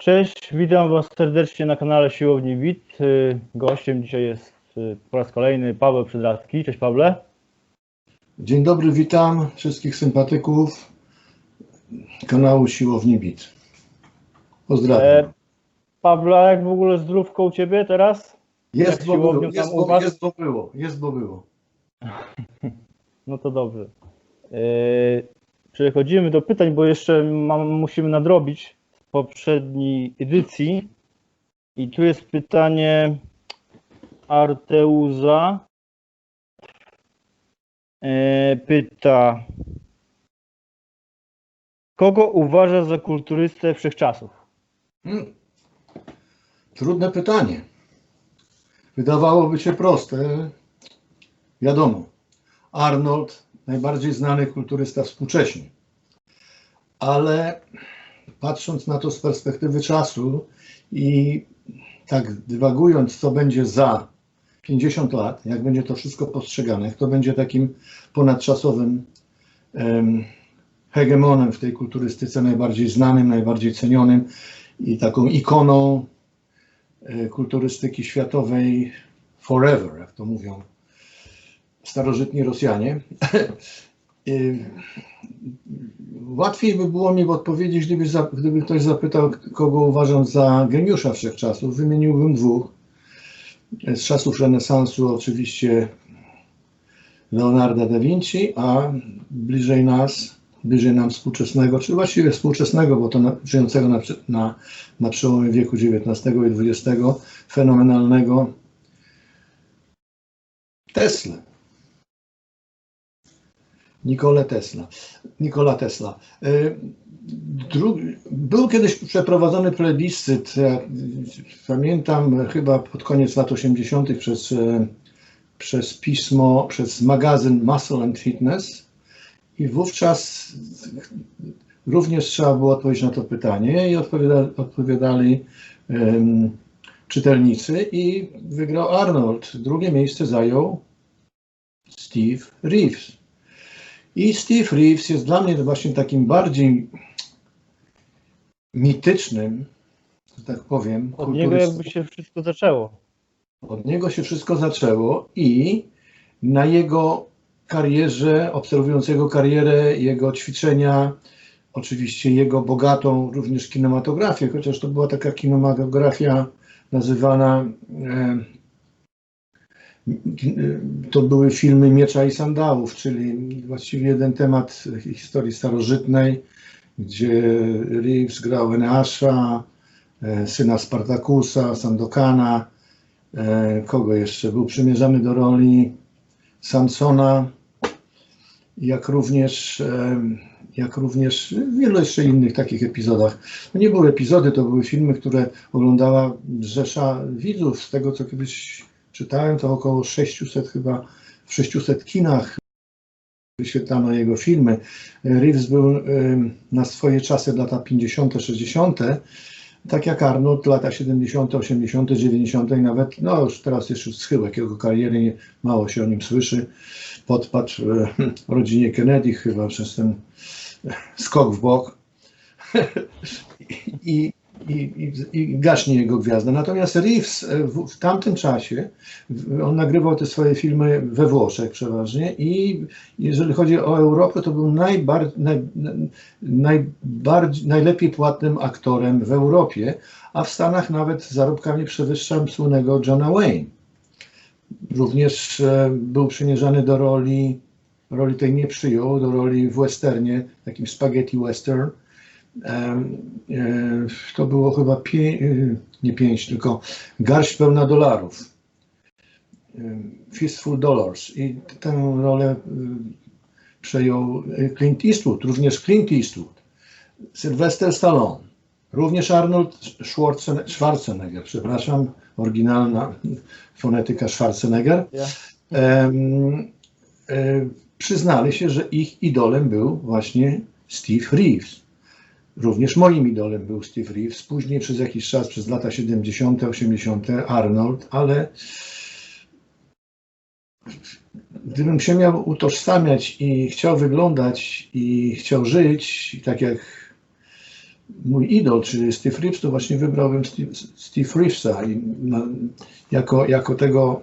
Cześć, witam Was serdecznie na kanale Siłowni WIT. Y, Gościem dzisiaj jest y, po raz kolejny Paweł Przedradki. Cześć Pawle. Dzień dobry, witam wszystkich sympatyków kanału Siłowni Bit. Pozdrawiam. E, Pawle, jak w ogóle zdrówko u Ciebie teraz? jest, bo było, jest, bo, jest, bo było, jest, bo było. No to dobrze. E, Przechodzimy do pytań, bo jeszcze mam, musimy nadrobić poprzedniej edycji. I tu jest pytanie Arteuza. E, Pyta, kogo uważa za kulturystę wszechczasów? Hmm. Trudne pytanie. Wydawałoby się proste. Wiadomo, Arnold, najbardziej znany kulturysta współcześnie. Ale patrząc na to z perspektywy czasu i tak dywagując, co będzie za 50 lat, jak będzie to wszystko postrzegane, kto będzie takim ponadczasowym em, hegemonem w tej kulturystyce, najbardziej znanym, najbardziej cenionym i taką ikoną e, kulturystyki światowej forever, jak to mówią starożytni Rosjanie. Łatwiej by było mi odpowiedzieć, gdyby, gdyby ktoś zapytał, kogo uważam za geniusza wszechczasów. Wymieniłbym dwóch. Z czasów renesansu oczywiście Leonarda da Vinci, a bliżej nas, bliżej nam współczesnego, czy właściwie współczesnego, bo to na, żyjącego na, na, na przełomie wieku XIX i XX, fenomenalnego Tesla. Nikola Tesla. Nikola Tesla. Y, Drugi, był kiedyś przeprowadzony plebiscyt, pamiętam chyba pod koniec lat 80. przez, e, przez pismo, przez magazyn Muscle and Fitness i wówczas również trzeba było odpowiedzieć na to pytanie i odpowiada, odpowiadali em, czytelnicy i wygrał Arnold. Drugie miejsce zajął Steve Reeves. I Steve Reeves jest dla mnie właśnie takim bardziej mitycznym, że tak powiem, Od niego jakby się wszystko zaczęło. Od niego się wszystko zaczęło i na jego karierze, obserwując jego karierę, jego ćwiczenia, oczywiście jego bogatą również kinematografię, chociaż to była taka kinematografia nazywana, e, to były filmy Miecza i Sandałów, czyli właściwie jeden temat historii starożytnej, gdzie Reeves grał Eneasza, e, syna Spartakusa, Sandokana, E, kogo jeszcze? Był przymierzany do roli Samsona, jak również, e, jak również w wielu jeszcze innych takich epizodach. To nie były epizody, to były filmy, które oglądała rzesza widzów. Z tego, co kiedyś czytałem, to około 600 chyba, w 600 kinach wyświetlano jego filmy. Reeves był na swoje czasy, lata 50., 60., tak jak Arnold, lata 70., 80., 90. i nawet, no już teraz już schyłek jego kariery, mało się o nim słyszy. Podpadł e, rodzinie Kennedy chyba przez ten e, skok w bok i, i, i, i gaśnie jego gwiazda. Natomiast Reeves e, w, w tamtym czasie, on nagrywał te swoje filmy we Włoszech przeważnie i jeżeli chodzi o Europę, to był najbar, naj, najbardziej, najlepiej płatnym aktorem w Europie, a w Stanach nawet zarobkami przewyższał słynnego Johna Wayne. Również e, był przymierzany do roli, roli tej nie przyjął, do roli w westernie, takim spaghetti western. E, To było chyba pie, e, nie pięć, tylko garść pełna dolarów. Fistful Dollars. I tę rolę em, przejął e, Clint Eastwood, również Clint Eastwood, Sylvester Stallone, również Arnold Schwarzen- Schwarzenegger, przepraszam, oryginalna fonetyka Schwarzenegger, em, e, przyznali się, że ich idolem był właśnie Steve Reeves. Również moim idolem był Steve Reeves, później przez jakiś czas, przez lata 70., 80. Arnold, ale gdybym się miał utożsamiać i chciał wyglądać i chciał żyć, tak jak mój idol, czyli Steve Reeves, to właśnie wybrałbym Steve, Reevesa jako, jako tego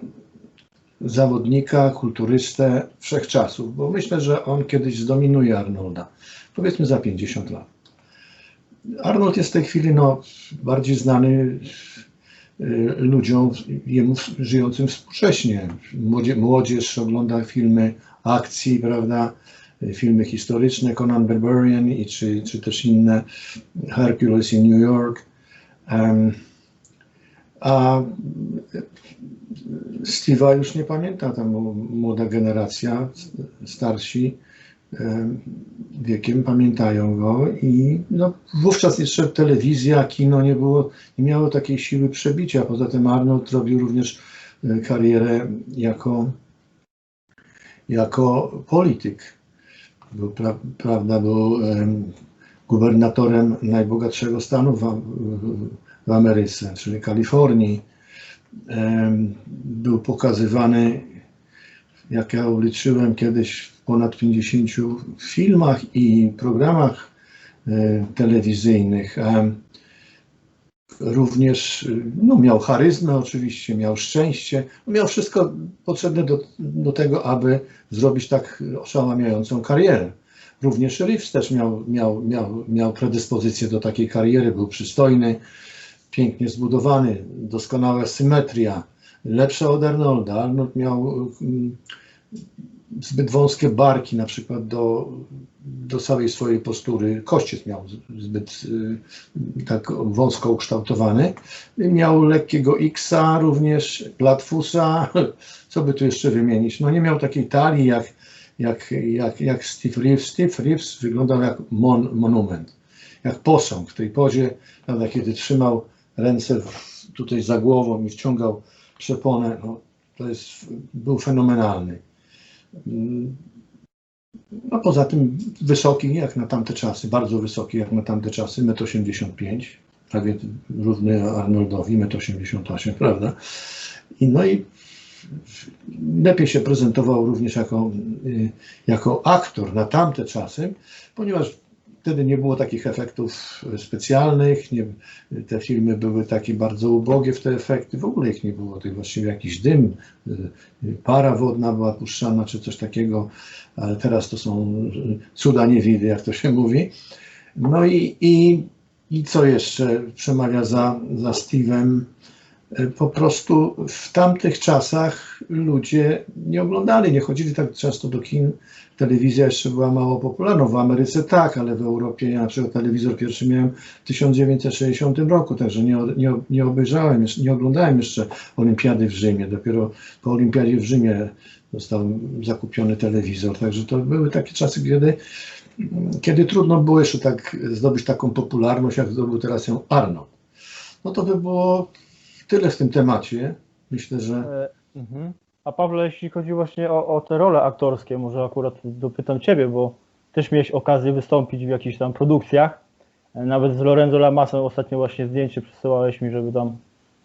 zawodnika, kulturystę wszechczasów, bo myślę, że on kiedyś zdominuje Arnolda. Powiedzmy za 50 lat. Arnold jest w tej chwili no, bardziej znany y, ludziom jemu żyjącym współcześnie. Młodzie- Młodzież ogląda filmy akcji, prawda, filmy historyczne, Conan Barbarian i czy, czy też inne, Hercules in New York. Em, a Steve'a już nie pamięta, ta mu- młoda generacja, starsi wiekiem pamiętają go i no, wówczas jeszcze telewizja, kino nie było, nie miało takiej siły przebicia. Poza tym Arnold robił również e, karierę jako, jako polityk. Był, pra, prawda, był em, gubernatorem najbogatszego stanu w, w, Ameryce, czyli Kalifornii. Em, Był pokazywany, jak ja uliczyłem kiedyś, ponad 50 filmach i programach e, telewizyjnych. Również y, no, miał charyzmę, oczywiście, miał szczęście, miał wszystko potrzebne do, do tego, aby zrobić tak oszałamiającą karierę. Również Reeves też miał, miał, miał, miał predyspozycję do takiej kariery, był przystojny, pięknie zbudowany, doskonała symetria, lepsza od Arnolda. Arnold miał mm, zbyt wąskie barki na przykład do, do całej swojej postury. Kościec miał zbyt y, tak wąsko ukształtowany. Miał lekkiego X-a, również platfusa. Co by tu jeszcze wymienić? No nie miał takiej talii jak, jak, jak, jak Steve Reeves. Steve Reeves wyglądał jak mon, monument, jak posąg w tej pozie, prawda, kiedy trzymał ręce tutaj za głową i wciągał przeponę. No, to jest, był fenomenalny. No poza tym wysoki jak na tamte czasy, bardzo wysoki jak na tamte czasy, 1,85 m, prawie równy Arnoldowi, 1,88 m, prawda? I no i lepiej się prezentował również jako, y, jako aktor na tamte czasy, ponieważ wtedy nie było takich efektów specjalnych, nie, te filmy były takie bardzo ubogie w te efekty, w ogóle ich nie było, tych właściwie jakiś dym, y, para wodna była puszczana czy coś takiego, ale teraz to są y, cuda niewidy, jak to się mówi. No i, i, i co jeszcze przemawia za, za Steve'em? Po prostu w tamtych czasach ludzie nie oglądali, nie chodzili tak często do kin. Telewizja jeszcze była mało popularna. W Ameryce tak, ale w Europie ja na przykład telewizor pierwszy miałem w 1960 roku, także nie, nie, nie obejrzałem, nie oglądałem jeszcze Olimpiady w Rzymie. Dopiero po Olimpiadzie w Rzymie został zakupiony telewizor. Także to były takie czasy, kiedy, kiedy trudno było jeszcze tak zdobyć taką popularność, jak zdobył teraz ją Arnold. No to by było tyle w tym temacie. Myślę, że E, mhm. A Pawle, jeśli chodzi właśnie o, o te role aktorskie, może akurat dopytam Ciebie, bo też miałeś okazję wystąpić w jakichś tam produkcjach. E, Nawet z Lorenzo Lamasem ostatnio właśnie zdjęcie przesyłałeś mi, żeby tam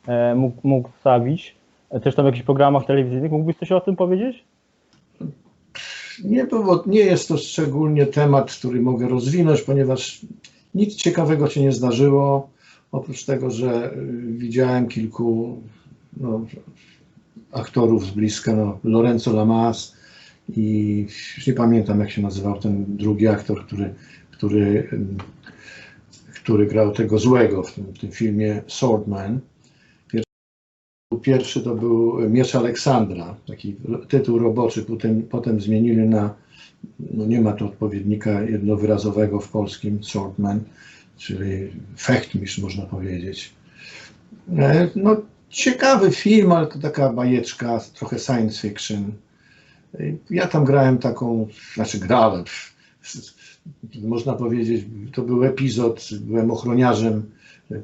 e, mógł, mógł wstawić. Też tam w jakichś programach telewizyjnych. Mógłbyś coś o tym powiedzieć? nie, było, nie jest to szczególnie temat, który mogę rozwinąć, ponieważ nic ciekawego się nie zdarzyło. Oprócz tego, że y, widziałem kilku no, aktorów z bliska, no, Lorenzo Lamas i już nie pamiętam jak się nazywał ten drugi aktor, który, który, który grał tego złego w tym, w tym filmie Swordman. Pierwszy to był Miecz Aleksandra, taki tytuł roboczy, potem, potem zmienili na, no nie ma tu odpowiednika jednowyrazowego w polskim, Swordman, czyli fechtmistrz można powiedzieć. E, No ciekawy film, ale to taka bajeczka, trochę science fiction. E, Ja tam grałem taką, znaczy grałem, można powiedzieć, to był epizod, byłem ochroniarzem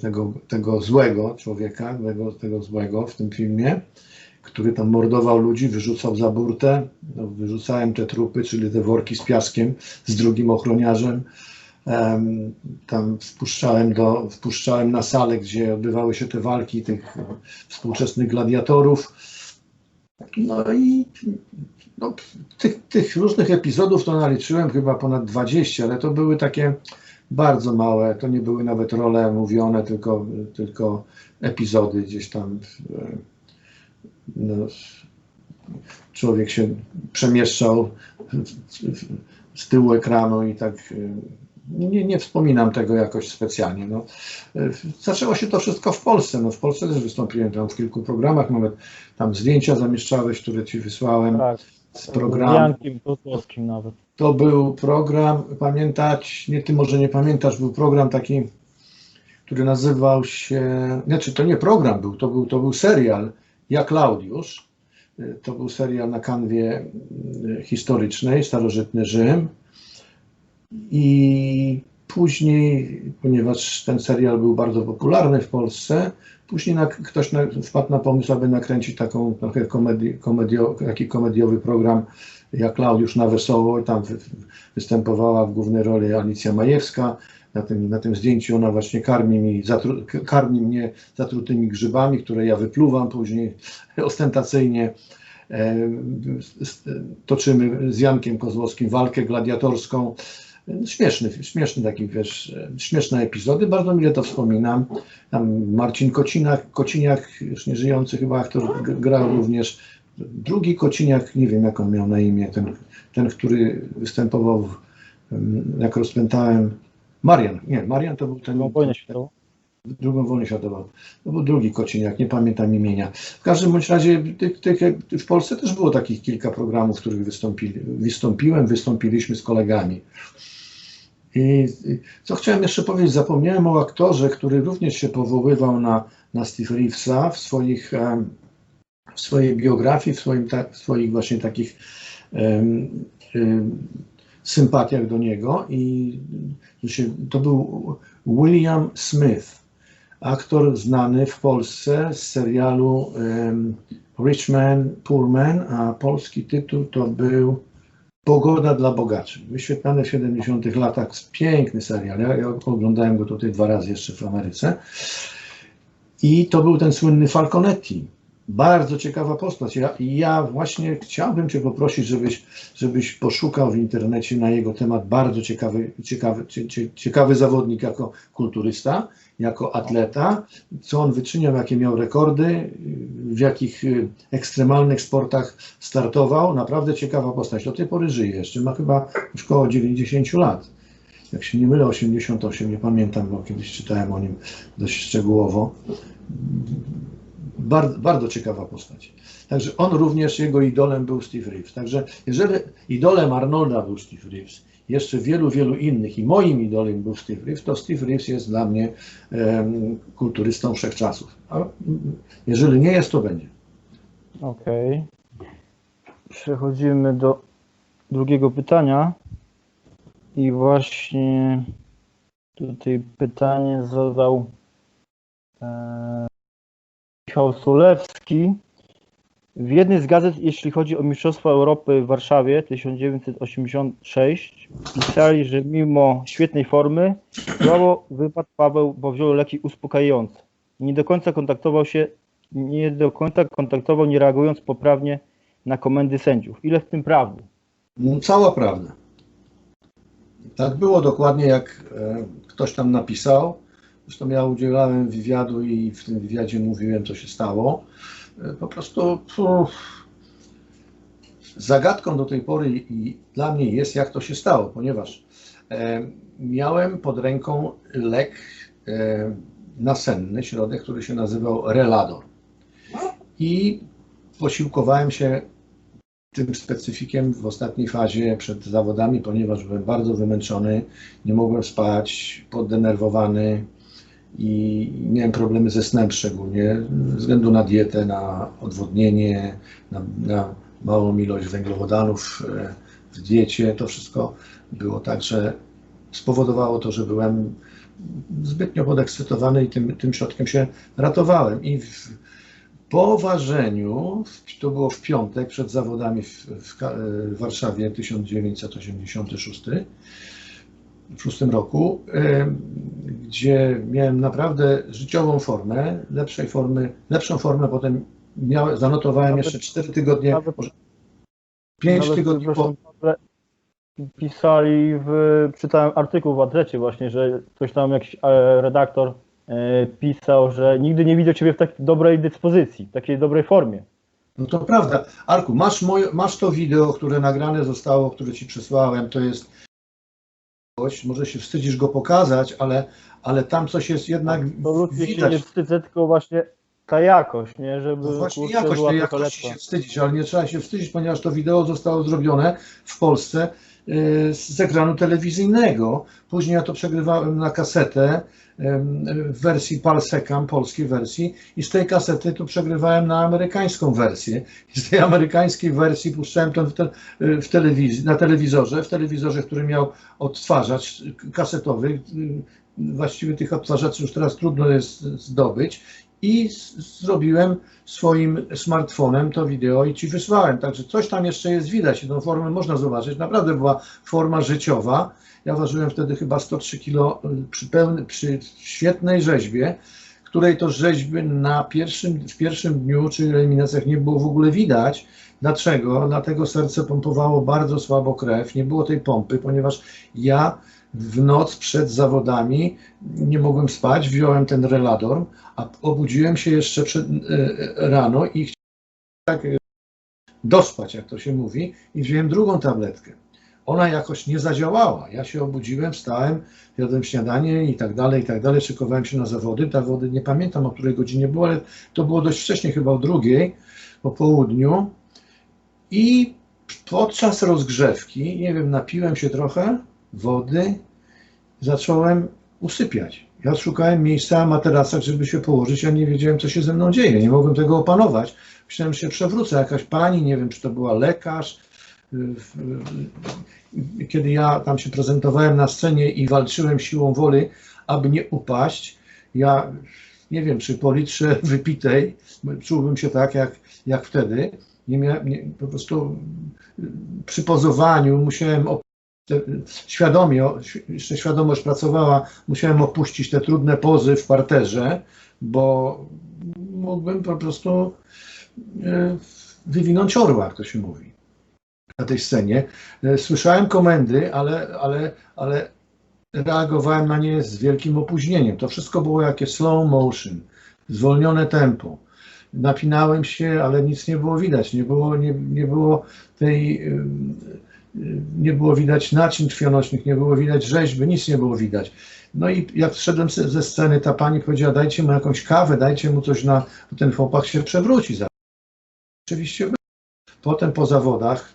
tego, tego złego człowieka, tego, tego złego w tym filmie, który tam mordował ludzi, wyrzucał za burtę. No, wyrzucałem te trupy, czyli te worki z piaskiem z drugim ochroniarzem. Tam wpuszczałem, do, wpuszczałem na salę, gdzie odbywały się te walki tych współczesnych gladiatorów. No i no, tych, tych różnych epizodów to naliczyłem chyba ponad 20, ale to były takie bardzo małe, to nie były nawet role mówione, tylko, tylko epizody gdzieś tam. No, człowiek się przemieszczał z tyłu ekranu i tak nie, nie wspominam tego jakoś specjalnie. No. Zaczęło się to wszystko w Polsce. No, w Polsce też wystąpiłem tam w kilku programach, nawet tam zdjęcia zamieszczałeś, które ci wysłałem Tak, z z programu. Jankiem Kozłowskim nawet. To był program, pamiętać, nie ty może nie pamiętasz, był program taki, który nazywał się, znaczy to nie program był, to był, to był serial Ja Klaudiusz. To był serial na kanwie mm, historycznej, starożytny Rzym. I później, ponieważ ten serial był bardzo popularny w Polsce, później na, ktoś na, wpadł na pomysł, aby nakręcić taką trochę komedi, komedio, taki komediowy program jak Klaudiusz na wesoło. Tam wy, występowała w głównej roli Alicja Majewska. Na tym, na tym zdjęciu ona właśnie karmi, mi, zatru, karmi mnie zatrutymi grzybami, które ja wypluwam później ostentacyjnie. E, toczymy z Jankiem Kozłowskim walkę gladiatorską. Śmieszny, śmieszny taki, wiesz, śmieszne epizody, bardzo mile to wspominam. Tam Marcin Kocinak, Kociniak, już nieżyjący chyba aktor, grał również. Drugi Kociniak, nie wiem jak on miał na imię, ten, ten który występował, w, em, jak rozpętałem, Marian, nie, Marian to był ten, Drugą wojnę światową. drugą wojnę światową. To był drugi Kociniak, nie pamiętam imienia. W każdym bądź razie tych, tych, w Polsce też było takich kilka programów, w których wystąpili, wystąpiłem, wystąpiliśmy z kolegami. I co chciałem jeszcze powiedzieć, zapomniałem o aktorze, który również się powoływał na, na Steve Reevesa w swoich, w swojej biografii, w, swoim, w swoich właśnie takich em, em, sympatiach do niego. I to był William Smith, aktor znany w Polsce z serialu em, Rich Man, Poor Man, a polski tytuł to był Pogoda dla bogaczy. Wyświetlany w 70 latach, piękny serial. Ja, ja oglądałem go tutaj dwa razy jeszcze w Ameryce. I to był ten słynny Falconetti. Bardzo ciekawa postać. Ja, ja właśnie chciałbym Cię poprosić, żebyś, żebyś poszukał w internecie na jego temat. Bardzo ciekawy, ciekawy, cie, cie, ciekawy zawodnik jako kulturysta, jako atleta, co on wyczyniał, jakie miał rekordy, w jakich y, ekstremalnych sportach startował. Naprawdę ciekawa postać. Do tej pory żyje jeszcze. Ma chyba już około 90 lat. Jak się nie mylę, 88, nie pamiętam, bo kiedyś czytałem o nim dość szczegółowo. Bardzo, bardzo ciekawa postać. Także on również, jego idolem był Steve Reeves. Także jeżeli idolem Arnolda był Steve Reeves, jeszcze wielu, wielu innych i moim idolem był Steve Reeves, to Steve Reeves jest dla mnie kulturystą wszechczasów. A jeżeli nie jest, to będzie. Okej. Przechodzimy do drugiego pytania. I właśnie tutaj pytanie zadał Michał Sulewski. W jednej z gazet, jeśli chodzi o Mistrzostwa Europy w Warszawie 1986, pisali, że mimo świetnej formy słabo wypadł Paweł, bo wziął leki uspokajające. Nie do końca kontaktował się nie do końca kontaktował, nie reagując poprawnie na komendy sędziów. Ile w tym prawdy? No, Cała prawda. Tak było dokładnie, jak e, ktoś tam napisał. Zresztą ja udzielałem wywiadu i w tym wywiadzie mówiłem, co się stało. E, Po prostu puf, zagadką do tej pory i dla mnie jest, jak to się stało, ponieważ e, miałem pod ręką lek e, nasenny, środek, który się nazywał Relador. I posiłkowałem się tym specyfikiem w ostatniej fazie przed zawodami, ponieważ byłem bardzo wymęczony, nie mogłem spać, poddenerwowany i miałem problemy ze snem szczególnie ze względu na dietę, na odwodnienie, na, na małą ilość węglowodanów e, w diecie. To wszystko było tak, że spowodowało to, że byłem zbytnio podekscytowany i tym, tym środkiem się ratowałem. I w, po ważeniu, to było w piątek przed zawodami w, w, w Warszawie 1986, w szóstym roku, em, gdzie miałem naprawdę życiową formę, lepszej formy, lepszą formę potem miałem, zanotowałem Nawet- jeszcze 4 tygodnie, nawet- może 5 Nawet, tygodni po, pisali, w, czytałem artykuł w Atlecie właśnie, że ktoś tam, jakiś e, redaktor e, pisał, że nigdy nie widział Ciebie w tak dobrej dyspozycji, w takiej dobrej formie. No to prawda. Arku, masz, moje, masz to wideo, które nagrane zostało, które ci przesłałem, to jest może się wstydzisz go pokazać, ale, ale tam coś jest jednak Absolutnie się widać. nie wstydzę, tylko właśnie ta jakość, nie? Żeby No właśnie kurczę, jakoś była tej jakości się wstydzić, ale nie trzeba się wstydzić, ponieważ to wideo zostało zrobione w Polsce y, z ekranu telewizyjnego. Później ja to przegrywałem na kasetę w wersji Palsecam, polskiej wersji i z tej kasety to przegrywałem na amerykańską wersję. I z tej amerykańskiej wersji puszczałem to w, te, w telewizji, na telewizorze, w telewizorze, który miał odtwarzacz kasetowy. Właściwie tych odtwarzaczy już teraz trudno jest zdobyć i zrobiłem swoim smartfonem to wideo i ci wysłałem. Także coś tam jeszcze jest widać i tą formę można zobaczyć. Naprawdę była forma życiowa. Ja ważyłem wtedy chyba 103 kg przy, pełny, przy świetnej rzeźbie, której to rzeźby na pierwszym, w pierwszym dniu czy eliminacjach nie było w ogóle widać. Dlaczego? Dlatego serce pompowało bardzo słabo krew, nie było tej pompy, ponieważ ja w noc przed zawodami nie mogłem spać, wziąłem ten relador, a obudziłem się jeszcze przed, e, rano i chciałem tak e, dospać, jak to się mówi, i wziąłem drugą tabletkę. Ona jakoś nie zadziałała. Ja się obudziłem, wstałem, jadłem śniadanie i tak dalej, i tak dalej, szykowałem się na zawody. Zawody nie pamiętam o której godzinie było, ale to było dość wcześnie, chyba o drugiej, po południu. I podczas rozgrzewki, nie wiem, napiłem się trochę wody, zacząłem usypiać. Ja szukałem miejsca na materacach, żeby się położyć, ja nie wiedziałem, co się ze mną dzieje, nie mogłem tego opanować. Myślałem, że się przewrócę, jakaś pani, nie wiem, czy to była lekarz. Kiedy ja tam się prezentowałem na scenie i walczyłem siłą woli, aby nie upaść, ja nie wiem, czy po litrze wypitej czułbym się tak, jak, jak wtedy. Nie miałem, nie, po prostu przy pozowaniu musiałem świadomie, jeszcze świadomość pracowała, musiałem opuścić te trudne pozy w parterze, bo mógłbym po prostu e, wywinąć orła, jak to się mówi, na tej scenie. E, Słyszałem komendy, ale, ale, ale reagowałem na nie z wielkim opóźnieniem. To wszystko było jakieś slow motion, zwolnione tempo. Napinałem się, ale nic nie było widać. Nie było, nie, nie było tej, nie było widać naczyń krwionośnych, nie było widać rzeźby, nic nie było widać. No i jak szedłem ze sceny, ta pani powiedziała, dajcie mu jakąś kawę, dajcie mu coś na, ten chłopak się przewróci. za- Oczywiście. Potem po zawodach,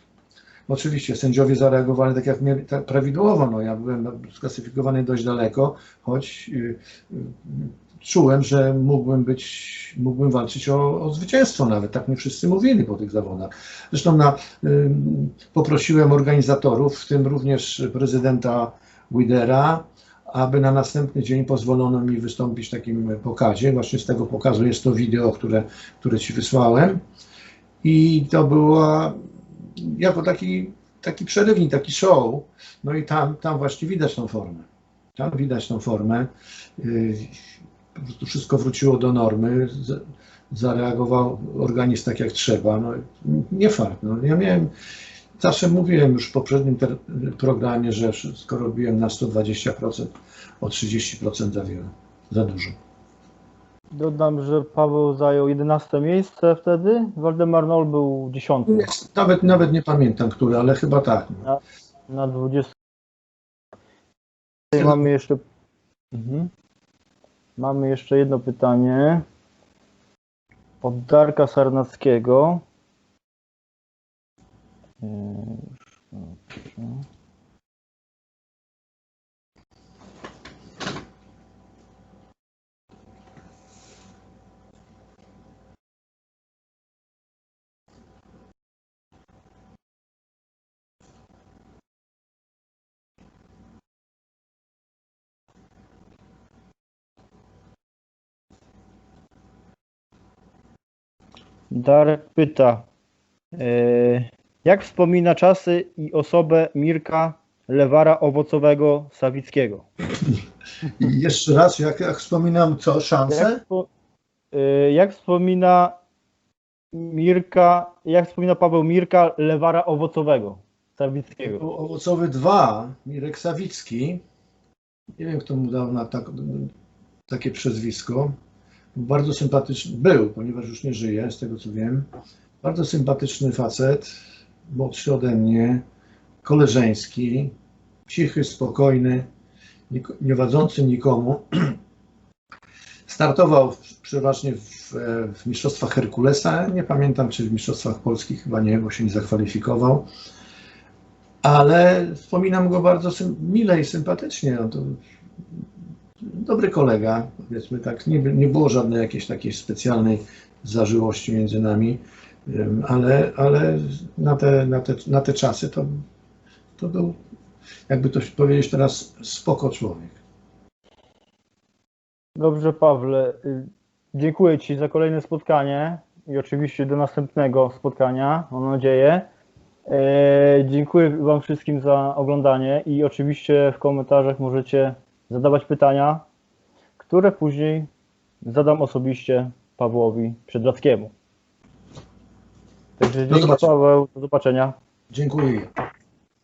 oczywiście sędziowie zareagowali tak jak mieli, tak prawidłowo, no ja byłem no, sklasyfikowany dość daleko, choć y, y, czułem, że mógłbym być, mógłbym walczyć o, o zwycięstwo nawet, tak mi wszyscy mówili po tych zawodach. Zresztą na, poprosiłem organizatorów, w tym również prezydenta Widera, aby na następny dzień pozwolono mi wystąpić w takim pokazie. Właśnie z tego pokazu jest to wideo, które, które Ci wysłałem. I to było jako taki, taki przerywnik, taki show. No i tam, tam właśnie widać tą formę. Tam widać tą formę. Po prostu wszystko wróciło do normy. Zareagował organizm tak jak trzeba. No, nie fakt. No, ja miałem, zawsze mówiłem już w poprzednim programie, że skoro robiłem na 120%, o 30% za wiele, za dużo. Dodam, że Paweł zajął 11 miejsce wtedy, Waldemar Nol był 10 Nawet, nawet nie pamiętam, który, ale chyba tak. na 20. Tutaj Mamy jeszcze. Mhm. Mamy jeszcze jedno pytanie. Od Darka Sarnackiego. Yy, już. Darek pyta, e, jak wspomina czasy i osobę Mirka Lewara Owocowego Sawickiego? I jeszcze raz, jak, jak wspominam, co, Jak, szanse? wspo- e, jak wspomina Mirka, jak wspomina Paweł Mirka Lewara Owocowego? Sawickiego. Owocowy 2, Mirek Sawicki. Nie wiem, kto mu dał na tak, takie przezwisko. Bardzo sympatyczny był, ponieważ już nie żyje, z tego co wiem. Bardzo sympatyczny facet, młodszy ode mnie, koleżeński, cichy, spokojny, nie wadzący nikomu. Startował przeważnie w, w mistrzostwach Herkulesa. Nie pamiętam, czy w mistrzostwach polskich, chyba nie, bo się nie zakwalifikował ale wspominam go bardzo mile i sympatycznie. No to dobry kolega, powiedzmy tak. Nie, nie było żadnej jakiejś takiej specjalnej zażyłości między nami, ale, ale na, te, na, te, na te czasy to, to był, jakby to powiedzieć teraz, spoko człowiek. Dobrze, Pawle. y, Dziękuję Ci za kolejne spotkanie i oczywiście do następnego spotkania, mam nadzieję. E, Dziękuję Wam wszystkim za oglądanie i oczywiście w komentarzach możecie zadawać pytania, które później zadam osobiście Pawłowi Przedrackiemu. Także dzięki zobaczenia. Paweł, do zobaczenia. Dziękuję.